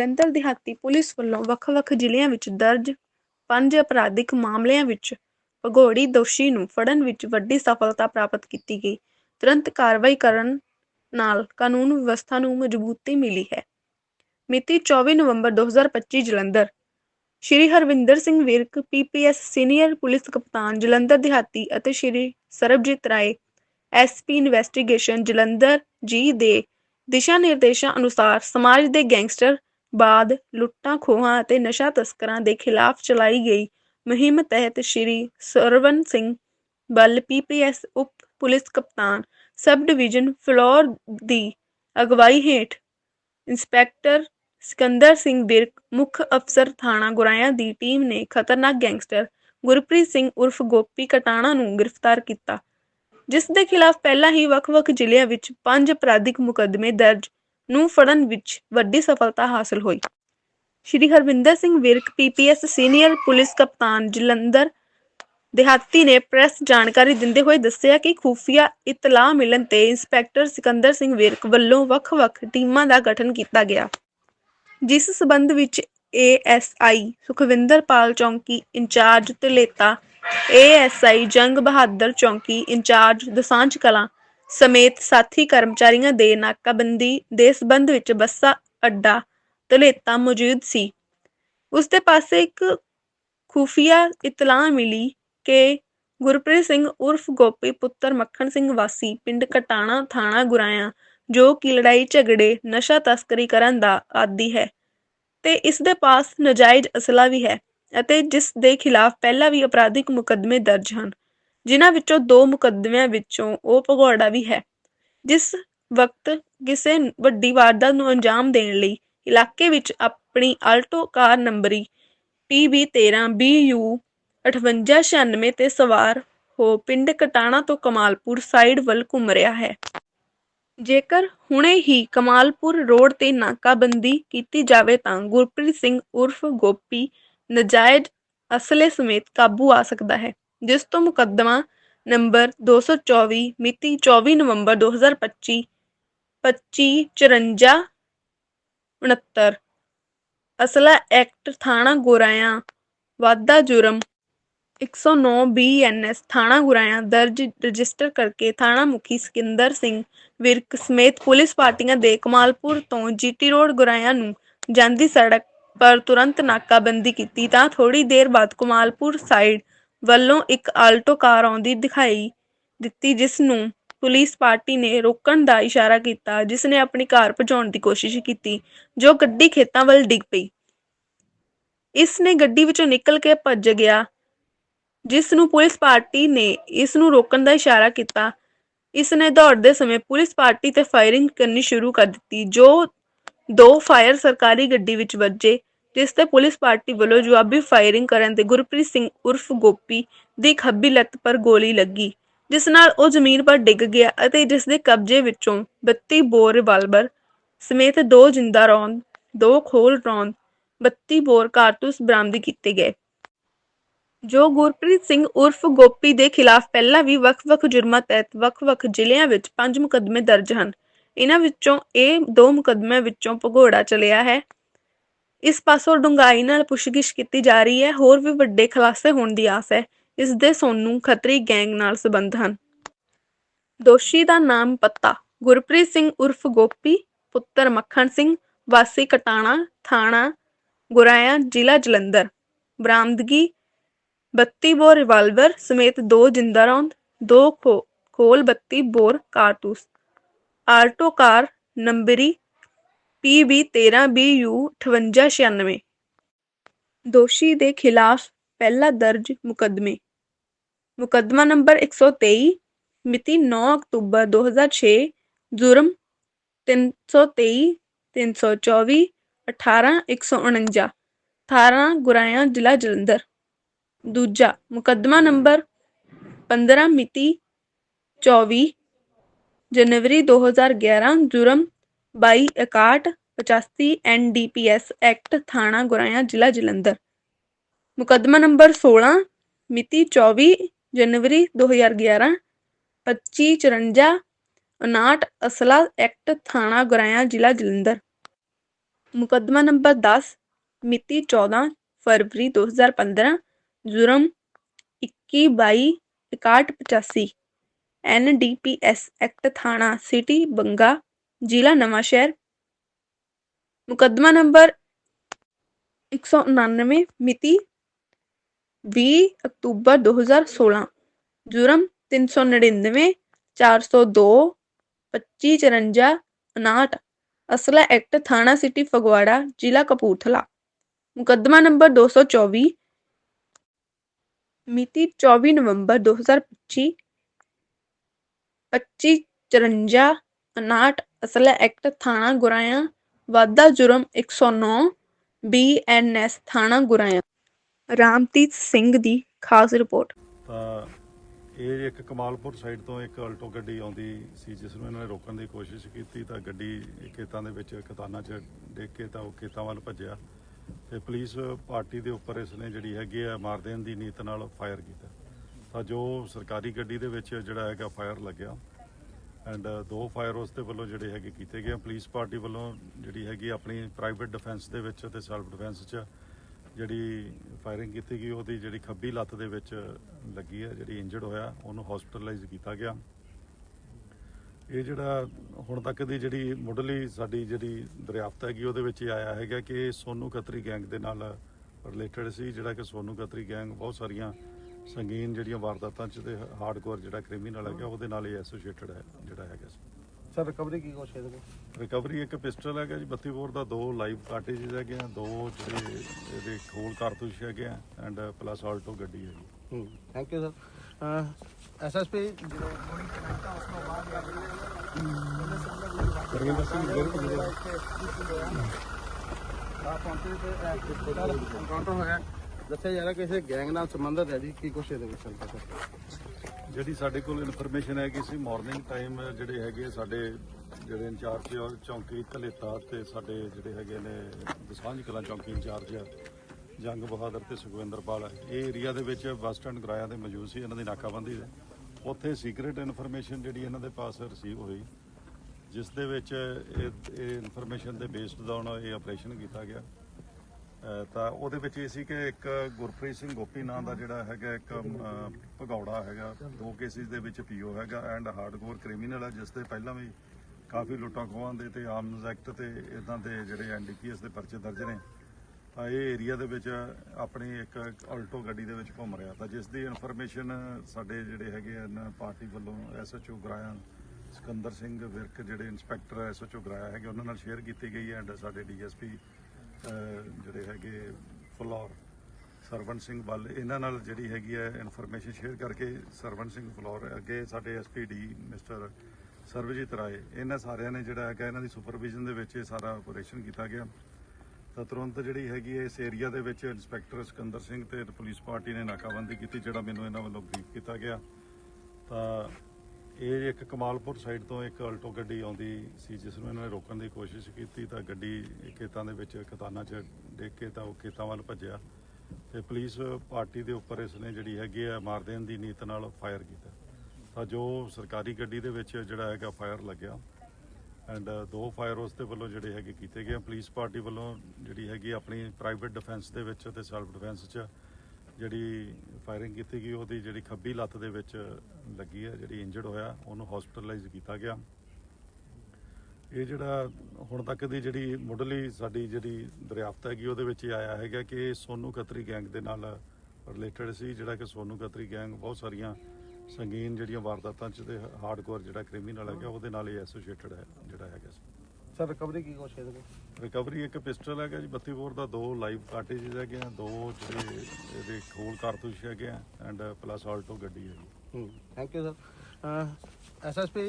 ਜਲੰਧਰ ਦਿਹਾਤੀ ਪੁਲਿਸ ਵੱਲੋਂ ਵੱਖ-ਵੱਖ ਜ਼ਿਲ੍ਹਿਆਂ ਵਿੱਚ ਦਰਜ ਪੰਜ ਅਪਰਾਧਿਕ ਮਾਮਲਿਆਂ ਵਿੱਚ ਭਗੌੜੇ ਦੋਸ਼ੀ ਨੂੰ ਫੜਨ ਵਿੱਚ ਵੱਡੀ ਸਫ਼ਲਤਾ ਪ੍ਰਾਪਤ ਕੀਤੀ ਗਈ। ਤੁਰੰਤ ਕਾਰਵਾਈ ਕਰਨ ਨਾਲ ਕਾਨੂੰਨ ਵਿਵਸਥਾ ਨੂੰ ਮਜ਼ਬੂਤੀ ਮਿਲੀ ਹੈ। ਮਿਤੀ ਚੌਵੀ ਨਵੰਬਰ ਦੋ ਹਜ਼ਾਰ ਪੱਚੀ Jalandhar, Shri Harvinder Singh Virk PPS senior police ਕਪਤਾਨ ਜਲੰਧਰ ਦਿਹਾਤੀ ਅਤੇ ਸ਼੍ਰੀ ਸਰਬਜੀਤ ਰਾਏ ਐਸਪੀ ਇਨਵੈਸਟੀਗੇਸ਼ਨ ਜਲੰਧਰ ਜੀ ਦੇ ਦਿਸ਼ਾ ਨਿਰਦੇਸ਼ਾਂ ਅਨੁਸਾਰ ਸਮਾਜ ਦੇ ਗੈਂਗਸਟਰ ਬਾਅਦ ਲੁੱਟਾਂ, ਖੋਹਾਂ ਅਤੇ ਨਸ਼ਾ ਤਸਕਰਾਂ ਦੇ ਖਿਲਾਫ ਚਲਾਈ ਗਈ। ਮੁਹਿੰਮ ਤਹਿਤ ਸ਼੍ਰੀ ਸਰਵਨ ਸਿੰਘ ਬੱਲ ਪੀਪੀਐਸ ਉਪ ਪੁਲਿਸ ਕਪਤਾਨ ਸਬ ਡਿਵੀਜ਼ਨ ਫਿਲੌਰ ਦੀ ਅਗਵਾਈ ਹੇਠ ਇੰਸਪੈਕਟਰ ਸਿਕੰਦਰ ਸਿੰਘ ਬਿਰਕ, ਮੁੱਖ ਅਫਸਰ ਥਾਣਾ ਗੁਰਾਇਆ ਦੀ ਟੀਮ ਨੇ ਖਤਰਨਾਕ ਗੈਂਗਸਟਰ ਗੁਰਪ੍ਰੀਤ ਸਿੰਘ ਉਰਫ ਗੋਪੀ ਕਟਾਣਾ ਨੂੰ ਗ੍ਰਿਫਤਾਰ ਕੀਤਾ, ਜਿਸ ਦੇ ਖਿਲਾਫ ਪਹਿਲਾਂ ਹੀ ਵੱਖ-ਵੱਖ ਜ਼ਿਲ੍ਹਿਆਂ ਵਿੱਚ ਪੰਜ ਅਪਰਾਧਿਕ ਮੁਕੱਦਮੇ ਦਰਜ ਨੂੰ ਫੜਨ ਵਿੱਚ ਵੱਡੀ ਸਫ਼ਲਤਾ ਹਾਸਲ ਹੋਈ। Shri Harvinder Singh Virk PPS senior police ਕਪਤਾਨ ਜਲੰਧਰ ਦਿਹਾਤੀ ਨੇ ਪ੍ਰੈਸ ਜਾਣਕਾਰੀ ਦਿੰਦੇ ਹੋਏ ਦੱਸਿਆ ਕਿ ਖੁਫੀਆ ਇਤਲਾਹ ਮਿਲਣ ਤੇ ਇੰਸਪੈਕਟਰ ਸਿਕੰਦਰ ਸਿੰਘ ਵਿਰਕ ਵੱਲੋਂ ਵੱਖ-ਵੱਖ ਟੀਮਾਂ ਦਾ ਗਠਨ ਕੀਤਾ ਗਿਆ ਜਿਸ ਸਬੰਧ ਵਿੱਚ ਏਐਸਆਈ ਸੁਖਵਿੰਦਰ ਪਾਲ ਚੌਂਕੀ ਇੰਚਾਰਜ ਧਲੇਤਾ ਏਐਸਆਈ ਜੰਗ ਬਹਾਦਰ ਚੌਂਕੀ ਇੰਚਾਰਜ ਦਸਾਂਝ ਕਲਾਂ ਸਮੇਤ ਸਾਥੀ ਕਰਮਚਾਰੀਆਂ ਦੇ ਨਾਕਾਬੰਦੀ ਦੇ ਸਬੰਧ ਵਿੱਚ ਬੱਸਾ, ਅੱਡਾ ਧਲੇਤਾ ਮੌਜੂਦ ਸੀ। ਉਸ ਦੇ ਪਾਸੇ ਇੱਕ ਖੁਫੀਆ ਇਤਲਾਹ ਮਿਲੀ ਕਿ ਗੁਰਪ੍ਰੀਤ ਸਿੰਘ ਉਰਫ ਗੋਪੀ ਪੁੱਤਰ ਮੱਖਣ ਸਿੰਘ ਵਾਸੀ ਪਿੰਡ ਕਟਾਣਾ ਥਾਣਾ ਗੁਰਾਇਆ, ਜੋ ਕਿ ਲੜਾਈ ਝਗੜੇ, ਨਸ਼ਾ ਤਸਕਰੀ ਕਰਨ ਦਾ ਆਦੀ ਹੈ ਤੇ ਇਸ ਦੇ ਪਾਸ ਨਜਾਇਜ਼ ਅਸਲਾ ਵੀ ਹੈ ਅਤੇ ਜਿਸ ਦੇ ਖਿਲਾਫ ਪਹਿਲਾਂ ਵੀ ਅਪਰਾਧਿਕ ਮੁਕੱਦਮੇ ਦਰਜ ਹਨ। ਜਿਨ੍ਹਾਂ ਵਿੱਚੋਂ ਦੋ ਮੁਕੱਦਮਿਆਂ ਵਿੱਚੋਂ ਉਹ ਭਗੌੜਾ ਵੀ ਹੈ, ਜਿਸ ਵਕਤ ਕਿਸੇ ਵੱਡੀ ਵਾਰਦਾਤ ਨੂੰ ਅੰਜਾਮ ਦੇਣ ਲਈ ਇਲਾਕੇ ਵਿੱਚ ਆਪਣੀ ਆਲਟੋ ਕਾਰ ਨੰਬਰੀ PB 13 BU 5896 ਤੇ ਸਵਾਰ ਹੋ ਪਿੰਡ ਕਟਾਣਾ ਤੋਂ ਕਮਾਲਪੁਰ ਸਾਈਡ ਵੱਲ ਘੁੰਮ ਰਿਹਾ ਹੈ। ਜੇਕਰ ਹੁਣੇ ਹੀ ਕਮਾਲਪੁਰ ਰੋਡ ਤੇ ਨਾਕਾਬੰਦੀ ਕੀਤੀ ਜਾਵੇ ਤਾਂ ਗੁਰਪ੍ਰੀਤ ਸਿੰਘ ਉਰਫ ਗੋਪੀ ਨਜਾਇਜ਼ ਅਸਲੇ ਸਮੇਤ ਕਾਬੂ ਆ ਸਕਦਾ ਹੈ। ਜਿਸ ਤੋਂ ਮੁਕੱਦਮਾ ਨੰਬਰ 224 ਮਿਤੀ 24 ਨਵੰਬਰ 2025 2554 69 ਅਸਲਾ ਐਕਟ ਥਾਣਾ ਗੋਰਾਇਆ, ਵਾਧਾ ਜੁਰਮ 109 ਬੀਐਨਐਸ ਥਾਣਾ ਗੁਰਾਇਆ ਦਰਜ ਰਜਿਸਟਰ ਕਰਕੇ ਥਾਣਾ ਮੁਖੀ ਸਿਕੰਦਰ ਸਿੰਘ ਵਿਰਕ ਸਮੇਤ ਪੁਲਿਸ ਪਾਰਟੀਆਂ ਦੇ ਕਮਾਲਪੁਰ ਤੋਂ ਜੀਟੀ ਰੋਡ ਗੁਰਾਇਆ ਨੂੰ ਜਾਂਦੀ ਸੜਕ ਪਰ ਤੁਰੰਤ ਨਾਕਾਬੰਦੀ ਕੀਤੀ ਤਾਂ ਥੋੜੀ ਦੇਰ ਬਾਅਦ ਕਮਾਲਪੁਰ ਸਾਈਡ ਵੱਲੋਂ ਇੱਕ ਆਲਟੋ ਕਾਰ ਆਉਂਦੀ ਦਿਖਾਈ ਦਿੱਤੀ, ਜਿਸ ਨੂੰ ਪੁਲਿਸ ਪਾਰਟੀ ਨੇ ਰੋਕਣ ਦਾ ਇਸ਼ਾਰਾ ਕੀਤਾ, ਜਿਸ ਨੇ ਆਪਣੀ ਕਾਰ ਭਜਾਉਣ ਦੀ ਕੋਸ਼ਿਸ਼ ਕੀਤੀ, ਜੋ ਗੱਡੀ ਖੇਤਾਂ ਵੱਲ ਡਿੱਗ ਪਈ। ਇਸ ਨੇ ਗੱਡੀ ਵਿੱਚੋਂ ਨਿਕਲ ਕੇ ਭੱਜ ਗਿਆ, ਜਿਸ ਨੂੰ ਪੁਲਿਸ ਪਾਰਟੀ ਨੇ ਇਸ ਨੂੰ ਰੋਕਣ ਦਾ ਇਸ਼ਾਰਾ ਕੀਤਾ। ਇਸ ਨੇ ਦੌੜਦੇ ਸਮੇਂ ਪੁਲਿਸ ਪਾਰਟੀ ਤੇ ਫਾਇਰਿੰਗ ਕਰਨੀ ਸ਼ੁਰੂ ਕਰ ਦਿੱਤੀ, ਜੋ ਦੋ ਫਾਇਰ ਸਰਕਾਰੀ ਗੱਡੀ ਵਿੱਚ ਵੱਜੇ। ਜਿਸ ਤੇ ਪੁਲਿਸ ਪਾਰਟੀ ਵੱਲੋਂ ਜਵਾਬੀ ਫਾਇਰਿੰਗ ਕਰਨ ਤੇ ਗੁਰਪ੍ਰੀਤ ਸਿੰਘ ਉਰਫ ਗੋਪੀ ਦੀ ਖੱਬੀ ਲੱਤ ਪਰ ਗੋਲੀ ਲੱਗੀ, ਜਿਸ ਨਾਲ ਉਹ ਜ਼ਮੀਨ ਪਰ ਡਿੱਗ ਗਿਆ ਅਤੇ ਜਿਸ ਦੇ ਕਬਜ਼ੇ ਵਿੱਚੋਂ 32 ਬੋਰ ਰਿਵਾਲਵਰ ਸਮੇਤ ਦੋ ਜਿੰਦਾ ਰੌਂਦ, ਦੋ ਖੋਲ ਰੌਂਦ 32 ਬੋਰ ਕਾਰਤੂਸ ਬਰਾਮਦ ਕੀਤੇ ਗਏ। ਜੋ ਗੁਰਪ੍ਰੀਤ ਸਿੰਘ ਉਰਫ ਗੋਪੀ ਦੇ ਖਿਲਾਫ ਪਹਿਲਾਂ ਵੀ ਵੱਖ-ਵੱਖ ਜੁਰਮਾਂ ਤਹਿਤ ਵੱਖ-ਵੱਖ ਜ਼ਿਲ੍ਹਿਆਂ ਵਿੱਚ ਪੰਜ ਮੁਕੱਦਮੇ ਦਰਜ ਹਨ। ਇਹਨਾਂ ਵਿੱਚੋਂ ਇਹ ਦੋ ਮੁਕੱਦਮਿਆਂ ਵਿੱਚੋਂ ਭਗੌੜਾ ਚਲਿਆ ਹੈ। ਇਸ ਪਾਸੋਂ ਡੂੰਘਾਈ ਨਾਲ ਪੁੱਛਗਿੱਛ ਕੀਤੀ ਜਾ ਰਹੀ ਹੈ, ਹੋਰ ਵੀ ਵੱਡੇ ਖੁਲਾਸੇ ਹੋਣ ਦੀ ਆਸ ਹੈ। ਇਸ ਦੇ ਸੋਨੂ ਖੱਤਰੀ ਗੈਂਗ ਨਾਲ ਸੰਬੰਧ ਹਨ। ਦੋਸ਼ੀ ਦਾ ਨਾਮ ਪਤਾ, ਗੁਰਪ੍ਰੀਤ ਸਿੰਘ ਉਰਫ ਗੋਪੀ, ਪੁੱਤਰ ਮੱਖਣ ਸਿੰਘ, ਵਾਸੀ ਕਟਾਣਾ, ਥਾਣਾ ਗੁਰਾਇਆ, ਜ਼ਿਲ੍ਹਾ ਜਲੰਧਰ। ਬਰਾਮਦਗੀ 32 ਬੋਰ ਰਿਵਾਲਵਰ ਸਮੇਤ ਦੋ ਜਿੰਦਾ ਰੌਂਦ, ਦੋ ਖੋਲ 32 ਬੋਰ ਕਾਰਤੂਸ। ਆਲਟੋ ਕਾਰ ਨੰਬਰੀ PB 13 BU 5896 ਦੋਸ਼ੀ ਦੇ ਖਿਲਾਫ ਪਹਿਲਾ ਦਰਜ ਮੁਕੱਦਮੇ। ਮੁਕੱਦਮਾ ਨੰਬਰ 123 ਮਿਤੀ 9 ਅਕਤੂਬਰ 2006 ਜੁਰਮ 323 324 18 149 ਥਾਣਾ ਗੁਰਾਇਆ ਜ਼ਿਲ੍ਹਾ ਜਲੰਧਰ। ਦੂਜਾ, ਮੁਕੱਦਮਾ ਨੰਬਰ 15 ਮਿਤੀ 24 ਜਨਵਰੀ 2011 ਜੁਰਮ 22 61 85 ਐਨਡੀਪੀਐਸ ਐਕਟ ਥਾਣਾ ਗੁਰਾਇਆ, ਜ਼ਿਲ੍ਹਾ ਜਲੰਧਰ। ਮੁਕੱਦਮਾ ਨੰਬਰ 16 ਮਿਤੀ 24 ਜਨਵਰੀ 2011 25 54 59 ਅਸਲਾ ਐਕਟ ਥਾਣਾ ਗੁਰਾਇਆ, ਜ਼ਿਲ੍ਹਾ ਜਲੰਧਰ। ਮੁਕੱਦਮਾ ਨੰਬਰ 10 ਮਿਤੀ 14 ਫਰਵਰੀ 2015 ਜੁਰਮ 21 22 6185 ਐਨਡੀਪੀਐਸ ਐਕਟ ਥਾਣਾ, ਸਿਟੀ, ਬੰਗਾ ਜ਼ਿਲ੍ਹਾ ਨਵਾਂਸ਼ਹਿਰ ਮੁਕੱਦਮਾ ਨੰਬਰ 199 ਮਿਤੀ 20 ਅਕਤੂਬਰ 2016 ਜੁਰਮ 399 402 2554 59 ਅਸਲਾ ਐਕਟ ਥਾਣਾ ਸਿਟੀ ਫਗਵਾੜਾ ਜ਼ਿਲ੍ਹਾ ਕਪੂਰਥਲਾ ਮੁਕੱਦਮਾ ਨੰਬਰ 224 ਮਿਤੀ 24 ਨਵੰਬਰ 2025 25 54 59 ਅਸਲਾ ਐਕਟ ਥਾਣਾ ਗੁਰਾਇਆ, ਵਾਧਾ ਜੁਰਮ 109 ਬੀਐਨਐਸ ਥਾਣਾ ਗੁਰਾਇਆ। ਰਾਮਤੀਤ ਸਿੰਘ ਦੀ ਖਾਸ ਰਿਪੋਰਟ। ਤਾਂ ਇਹ ਇੱਕ ਕਮਾਲਪੁਰ ਸਾਈਡ ਤੋਂ ਇੱਕ ਆਲਟੋ ਗੱਡੀ ਆਉਂਦੀ ਸੀ, ਜਿਸ ਨੂੰ ਇਹਨਾਂ ਨੇ ਰੋਕਣ ਦੀ ਕੋਸ਼ਿਸ਼ ਕੀਤੀ, ਤਾਂ ਗੱਡੀ ਖੇਤਾਂ ਦੇ ਵਿੱਚ ਖਤਾਨਾਂ 'ਚ ਡਿੱਗ ਕੇ ਤਾਂ ਉਹ ਖੇਤਾਂ ਵੱਲ ਭੱਜਿਆ ਤੇ ਪੁਲਿਸ ਪਾਰਟੀ ਦੇ ਉੱਪਰ ਇਸ ਨੇ ਜਿਹੜੀ ਹੈਗੀ ਆ ਮਾਰ ਦੇਣ ਦੀ ਨੀਤ ਨਾਲ ਫਾਇਰ ਕੀਤਾ। ਤਾਂ ਜੋ ਸਰਕਾਰੀ ਗੱਡੀ ਦੇ ਵਿੱਚ ਜਿਹੜਾ ਹੈਗਾ ਫਾਇਰ ਲੱਗਿਆ ਐਂਡ uh, ਦੋ ਫਾਇਰ ਉਸ ਦੇ ਵੱਲੋਂ ਜਿਹੜੇ ਹੈਗੇ ਕੀਤੇ ਗਏ ਪੁਲਿਸ ਪਾਰਟੀ ਵੱਲੋਂ ਜਿਹੜੀ ਹੈਗੀ ਆਪਣੀ ਪ੍ਰਾਈਵੇਟ ਡਿਫੈਂਸ ਦੇ ਵਿੱਚ ਤੇ ਸੈਲਫ ਡਿਫੈਂਸ 'ਚ ਜਿਹੜੀ ਫਾਇਰਿੰਗ ਕੀਤੀ ਗਈ, ਉਹਦੀ ਜਿਹੜੀ ਖੱਬੀ ਲੱਤ ਦੇ ਵਿੱਚ ਲੱਗੀ ਹੈ ਜਿਹੜੀ ਇੰਜਰਡ ਹੋਇਆ, ਉਹਨੂੰ ਹਸਪੀਟਲਾਈਜ਼ ਕੀਤਾ ਗਿਆ। ਇਹ ਜਿਹੜਾ ਹੁਣ ਤੱਕ ਦੀ ਜਿਹੜੀ ਮੁੱਢਲੀ ਸਾਡੀ ਜਿਹੜੀ ਦਰਿਆਫਤ ਹੈਗੀ, ਉਹਦੇ ਵਿੱਚ ਇਹ ਆਇਆ ਹੈਗਾ ਕਿ ਇਹ ਸੋਨੂ ਕਤਰੀ ਗੈਂਗ ਦੇ ਨਾਲ ਰਿਲੇਟਡ ਸੀ। ਜਿਹੜਾ ਕਿ ਸੋਨੂ ਕਤਰੀ ਗੈਂਗ ਬਹੁਤ ਸਾਰੀਆਂ ਸੰਗੀਨ ਜਿਹੜੀਆਂ ਵਾਰਦਾਤਾਂ ਚ ਤੇ ਹਾਰਡਕੋਰ ਜਿਹੜਾ ਕ੍ਰਿਮੀਨਲ ਹੈਗਾ ਉਹਦੇ ਨਾਲ ਇਹ ਐਸੋਸੀਏਟਡ ਹੈ ਜਿਹੜਾ ਹੈਗਾ ਸੀ। ਸਰ ਰਿਕਵਰੀ ਕੀ ਇਹਦੇ ਕੋਲ? ਰਿਕਵਰੀ ਇੱਕ ਪਿਸਟਲ ਹੈਗਾ ਜੀ 32 ਬੋਰ ਦਾ ਦੋ ਲਾਈਵ ਕਾਰਟੇਜਸ ਹੈਗੇ ਆ ਦੋ ਜਿਹੜੇ ਇਹਦੇ ਖੋਲ ਕਾਰਤੂਸ ਹੈਗੇ ਆ ਐਂਡ ਪਲੱਸ ਆਲਟੋ ਗੱਡੀ ਹੈ ਜੀ ਹੂੰ ਥੈਂਕ ਯੂ ਸਰ ਐਸਐਸਪੀ ਜਦੋਂ ਮੋਰਨਿੰਗ ਕਨੈਕਟਾ ਉਸ ਤੋਂ ਬਾਅਦ ਲੱਗ ਰਵਿੰਦਰ ਸਿੰਘ ਗੁਰੂ ਆ ਪਹੁੰਚੇ ਤੇ ਐਨਕਾਊਂਟਰ ਹੋਇਆ। ਦੱਸਿਆ ਜਾ ਰਿਹਾ ਕਿਸੇ ਗੈਂਗ ਨਾਲ ਸੰਬੰਧਿਤ ਹੈ ਜੀ, ਕੀ ਕੁਛ ਇਹਦੇ ਵਿੱਚ ਚੱਲਦਾ ਸਰ ਜਿਹੜੀ ਸਾਡੇ ਕੋਲ ਇਨਫੋਰਮੇਸ਼ਨ ਹੈ ਕਿ ਸੀ ਮਾਰਨਿੰਗ ਟਾਈਮ ਜਿਹੜੇ ਹੈਗੇ ਸਾਡੇ ਜਿਹੜੇ ਇੰਚਾਰਜ ਔਰ ਚੌਂਕੀ ਕਲੇਤਾ ਤੇ ਸਾਡੇ ਜਿਹੜੇ ਹੈਗੇ ਨੇ ਦਸਾਂਝ ਕਲਾਂ ਚੌਂਕੀ ਇੰਚਾਰਜ ਆ, ਜੰਗ ਬਹਾਦਰ ਤੇ ਸੁਖਵਿੰਦਰਪਾਲ ਇਹ ਏਰੀਆ ਦੇ ਵਿੱਚ ਬੱਸ ਸਟੈਂਡ ਗਰਾਇਆ ਦੇ ਮੌਜੂਦ ਸੀ, ਇਹਨਾਂ ਦੀ ਨਾਕਾਬੰਦੀ ਦੇ। ਉੱਥੇ ਸੀਕ੍ਰੀਟ ਇਨਫੋਰਮੇਸ਼ਨ ਜਿਹੜੀ ਇਹਨਾਂ ਦੇ ਪਾਸ ਰਿਸੀਵ ਹੋਈ, ਜਿਸ ਦੇ ਵਿੱਚ ਇਹ ਇਹ ਇਨਫੋਰਮੇਸ਼ਨ ਦੇ ਬੇਸਡ ਦਾ ਉਹਨਾਂ ਇਹ ਆਪਰੇਸ਼ਨ ਕੀਤਾ ਗਿਆ। ਤਾਂ ਉਹਦੇ ਵਿੱਚ ਇਹ ਸੀ ਕਿ ਇੱਕ ਗੁਰਪ੍ਰੀਤ ਸਿੰਘ ਗੋਪੀ ਨਾਂ ਦਾ ਜਿਹੜਾ ਹੈਗਾ ਇੱਕ ਭਗੌੜਾ ਹੈਗਾ। ਦੋ ਕੇਸਿਸ ਦੇ ਵਿੱਚ ਪੀਓ ਹੈਗਾ ਐਂਡ ਹਾਰਡਕੋਰ ਕ੍ਰਿਮੀਨਲ ਹੈ ਜਿਸ ਤੇ ਪਹਿਲਾਂ ਵੀ ਕਾਫੀ ਲੁੱਟਾਂ ਖੋਹਾਂ ਦੇ ਤੇ ਆਰਮਜ਼ ਐਕਟ ਤੇ ਇਦਾਂ ਦੇ ਜਿਹੜੇ ਐਨਡੀਪੀਐਸ ਦੇ ਪਰਚੇ ਦਰਜ ਨੇ। ਤਾਂ ਇਹ ਏਰੀਆ ਦੇ ਵਿੱਚ ਆਪਣੀ ਇੱਕ ਆਲਟੋ ਗੱਡੀ ਦੇ ਵਿੱਚ ਘੁੰਮ ਰਿਹਾ। ਤਾਂ ਜਿਸ ਦੀ ਇਨਫੋਰਮੇਸ਼ਨ ਸਾਡੇ ਜਿਹੜੇ ਹੈਗੇ ਆ ਪਾਰਟੀ ਵੱਲੋਂ ਐਸਐਚਓ ਗਰਾਇਆ ਸਿਕੰਦਰ ਸਿੰਘ ਵਿਰਕ, ਜਿਹੜੇ ਇਨਸਪੈਕਟਰ ਐਸਐਚਓ ਗਰਾਇਆ ਹੈਗੇ, ਉਹਨਾਂ ਨਾਲ ਸ਼ੇਅਰ ਕੀਤੀ ਗਈ ਹੈ ਐਂਡ ਸਾਡੇ ਡੀਐਸਪੀ ਜਿਹੜੇ ਹੈਗੇ ਫਲੋਰ ਸਰਵਨ ਸਿੰਘ ਬੱਲ, ਇਹਨਾਂ ਨਾਲ ਜਿਹੜੀ ਹੈਗੀ ਹੈ ਇਨਫੋਰਮੇਸ਼ਨ ਸ਼ੇਅਰ ਕਰਕੇ ਸਰਵਨ ਸਿੰਘ ਫਲੋਰ, ਅੱਗੇ ਸਾਡੇ ਐਸਪੀਡੀ ਮਿਸਟਰ ਸਰਵਜੀਤ ਰਾਏ, ਇਹਨਾਂ ਸਾਰਿਆਂ ਨੇ ਜਿਹੜਾ ਹੈਗਾ ਇਹਨਾਂ ਦੀ ਸੁਪਰਵਿਜ਼ਨ ਦੇ ਵਿੱਚ ਇਹ ਸਾਰਾ ਆਪਰੇਸ਼ਨ ਕੀਤਾ ਗਿਆ। ਤਾਂ ਤੁਰੰਤ ਜਿਹੜੀ ਹੈਗੀ ਹੈ ਇਸ ਏਰੀਆ ਦੇ ਵਿੱਚ ਇੰਸਪੈਕਟਰ ਸਿਕੰਦਰ ਸਿੰਘ ਤੇ ਪੁਲਿਸ ਪਾਰਟੀ ਨੇ ਨਾਕਾਬੰਦੀ ਕੀਤੀ, ਜਿਹੜਾ ਮੈਨੂੰ ਇਹਨਾਂ ਵੱਲੋਂ ਬਰੀਫ ਕੀਤਾ ਗਿਆ। ਤਾਂ ਇਹ ਇੱਕ ਕਮਾਲਪੁਰ ਸਾਈਡ ਤੋਂ ਇੱਕ ਆਲਟੋ ਗੱਡੀ ਆਉਂਦੀ ਸੀ, ਜਿਸ ਨੂੰ ਇਹਨਾਂ ਨੇ ਰੋਕਣ ਦੀ ਕੋਸ਼ਿਸ਼ ਕੀਤੀ, ਤਾਂ ਗੱਡੀ ਖੇਤਾਂ ਦੇ ਵਿੱਚ ਖਤਾਨਾਂ 'ਚ ਡਿੱਗ ਕੇ ਤਾਂ ਉਹ ਖੇਤਾਂ ਵੱਲ ਭੱਜਿਆ ਤੇ ਪੁਲਿਸ ਪਾਰਟੀ ਦੇ ਉੱਪਰ ਇਸ ਨੇ ਜਿਹੜੀ ਹੈਗੀ ਆ ਮਾਰ ਦੇਣ ਦੀ ਨੀਤ ਨਾਲ ਫਾਇਰ ਕੀਤਾ। ਤਾਂ ਜੋ ਸਰਕਾਰੀ ਗੱਡੀ ਦੇ ਵਿੱਚ ਜਿਹੜਾ ਹੈਗਾ ਫਾਇਰ ਲੱਗਿਆ ਐਂਡ ਦੋ ਫਾਇਰ ਉਸ ਦੇ ਵੱਲੋਂ ਜਿਹੜੇ ਹੈਗੇ ਕੀਤੇ ਗਏ ਪੁਲਿਸ ਪਾਰਟੀ ਵੱਲੋਂ ਜਿਹੜੀ ਹੈਗੀ ਆਪਣੀ ਪ੍ਰਾਈਵੇਟ ਡਿਫੈਂਸ ਦੇ ਵਿੱਚ ਤੇ ਸੈਲਫ ਡਿਫੈਂਸ 'ਚ ਜਿਹੜੀ ਫਾਇਰਿੰਗ ਕੀਤੀ ਗਈ, ਉਹਦੀ ਜਿਹੜੀ ਖੱਬੀ ਲੱਤ ਦੇ ਵਿੱਚ ਲੱਗੀ ਹੈ, ਜਿਹੜੀ ਇੰਜਰਡ ਹੋਇਆ, ਉਹਨੂੰ ਹਸਪੀਟਲਾਈਜ਼ ਕੀਤਾ ਗਿਆ। ਇਹ ਜਿਹੜਾ ਹੁਣ ਤੱਕ ਦੀ ਜਿਹੜੀ ਮੁੱਢਲੀ ਸਾਡੀ ਜਿਹੜੀ ਦਰਿਆਫਤ ਹੈਗੀ, ਉਹਦੇ ਵਿੱਚ ਇਹ ਆਇਆ ਹੈਗਾ ਕਿ ਇਹ ਸੋਨੂ ਕਤਰੀ ਗੈਂਗ ਦੇ ਨਾਲ ਰਿਲੇਟਡ ਸੀ, ਜਿਹੜਾ ਕਿ ਸੋਨੂ ਕਤਰੀ ਗੈਂਗ ਬਹੁਤ ਸਾਰੀਆਂ ਸੰਗੀਨ ਜਿਹੜੀਆਂ ਵਾਰਦਾਤਾਂ ਚ ਤੇ ਹਾਰਡਕੋਰ ਜਿਹੜਾ ਕ੍ਰਿਮੀਨਲ ਹੈਗਾ, ਉਹਦੇ ਨਾਲ ਇਹ ਐਸੋਸੀਏਟਡ ਹੈ, ਜਿਹੜਾ ਹੈਗਾ ਸੀ। ਸਰ ਰਿਕਵਰੀ ਕੀ ਕੁਛ ਇਹਦੇ ਕੋਲ? ਰਿਕਵਰੀ ਇੱਕ ਪਿਸਟਲ ਹੈਗਾ ਜੀ 32 ਬੋਰ ਦਾ ਦੋ ਲਾਈਵ ਕਾਰਟੇਜਸ ਹੈਗੇ ਆ ਦੋ ਜਿਹੜੇ ਇਹਦੇ ਖੋਲ ਕਾਰਤੂਸ ਹੈਗੇ ਆ ਐਂਡ ਪਲੱਸ ਆਲਟੋ ਗੱਡੀ ਹੈ ਜੀ। ਹੂੰ ਥੈਂਕ ਯੂ ਸਰ ਐਸਐਸਪੀ